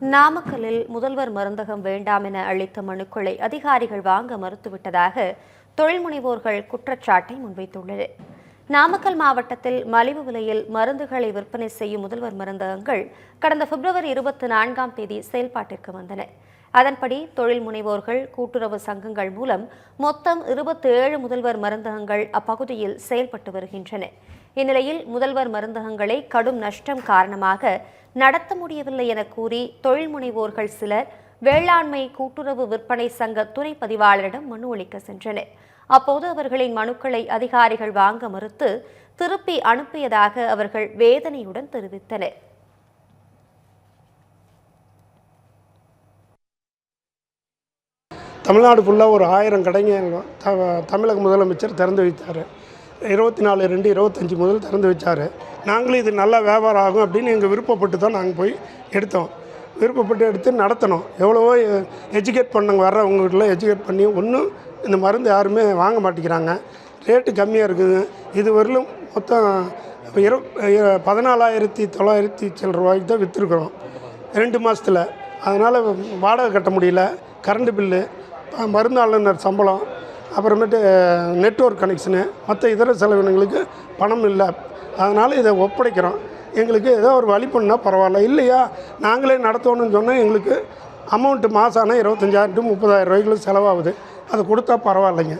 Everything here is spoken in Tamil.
நாமக்கல்லில் முதல்வர் மருந்தகம் வேண்டாம் என அளித்த மனுக்களை அதிகாரிகள் வாங்க மறுத்துவிட்டதாக தொழில் முனைவோர்கள் குற்றச்சாட்டை முன்வைத்துள்ளது. நாமக்கல் மாவட்டத்தில் மலிவு விலையில் மருந்துகளை விற்பனை செய்யும் முதல்வர் மருந்தகங்கள் கடந்த பிப்ரவரி இருபத்தி நான்காம் தேதி செயல்பாட்டிற்கு வந்தன. அதன்படி தொழில் முனைவோர்கள் கூட்டுறவு சங்கங்கள் மூலம் மொத்தம் இருபத்தி ஏழு முதல்வர் மருந்தகங்கள் அப்பகுதியில் செயல்பட்டு வருகின்றன. இந்நிலையில் முதல்வர் மருந்தகங்களை கடும் நஷ்டம் காரணமாக நடத்த முடியவில்லை என கூறி தொழில் முனைவோர்கள் சிலர் வேளாண்மை கூட்டுறவு விற்பனை சங்க துணை பதிவாளரிடம் மனு அளிக்க சென்றனர். அப்போது அவர்களின் மனுக்களை அதிகாரிகள் வாங்க மறுத்து திருப்பி அனுப்பியதாக அவர்கள் வேதனையுடன் தெரிவித்தனர். தமிழ்நாடு ஃபுல்லாக ஒரு ஆயிரம் கடைங்க தமிழக முதலமைச்சர் திறந்து வைத்தார். இருபத்தி நாலு ரெண்டு இருபத்தஞ்சி முதல் திறந்து வச்சார். நாங்களும் இது நல்லா வியாபாரம் ஆகும் அப்படின்னு எங்கள் விருப்பப்பட்டு தான் நாங்கள் போய் எடுத்தோம். விருப்பப்பட்டு எடுத்து நடத்தணும் எவ்வளவோ எஜுகேட் பண்ணவங்க வர்றவங்ககிட்டலாம் எஜுகேட் பண்ணி ஒன்றும் இந்த மருந்து யாருமே வாங்க மாட்டேங்கிறாங்க. ரேட்டு கம்மியாக இருக்குது. இது வரலும் மொத்தம் இரு பதினாலாயிரத்தி தொள்ளாயிரத்தி சில்லற ரூபாய்க்கு தான் விற்றுருக்குறோம் ரெண்டு மாதத்தில் அதனால் வாடகை கட்ட முடியல. கரண்ட் பில்லு மருந்தாளுநர் சம்பளம் அப்புறமேட்டு நெட்ஒர்க் கனெக்ஷனு மற்ற இதர செலவினங்களுக்கு பணம் இல்லை. அதனால் இதை ஒப்படைக்கிறோம். எங்களுக்கு ஏதோ ஒரு வழி பண்ணால் பரவாயில்ல. இல்லையா? நாங்களே நடத்தணும்னு சொன்னால் எங்களுக்கு அமௌண்ட்டு மாதம் ஆனால் இருபத்தஞ்சாயிரம் டு முப்பதாயிரம் ரூபாய்க்குள்ள செலவாகுது. அதை கொடுத்தா பரவாயில்லைங்க.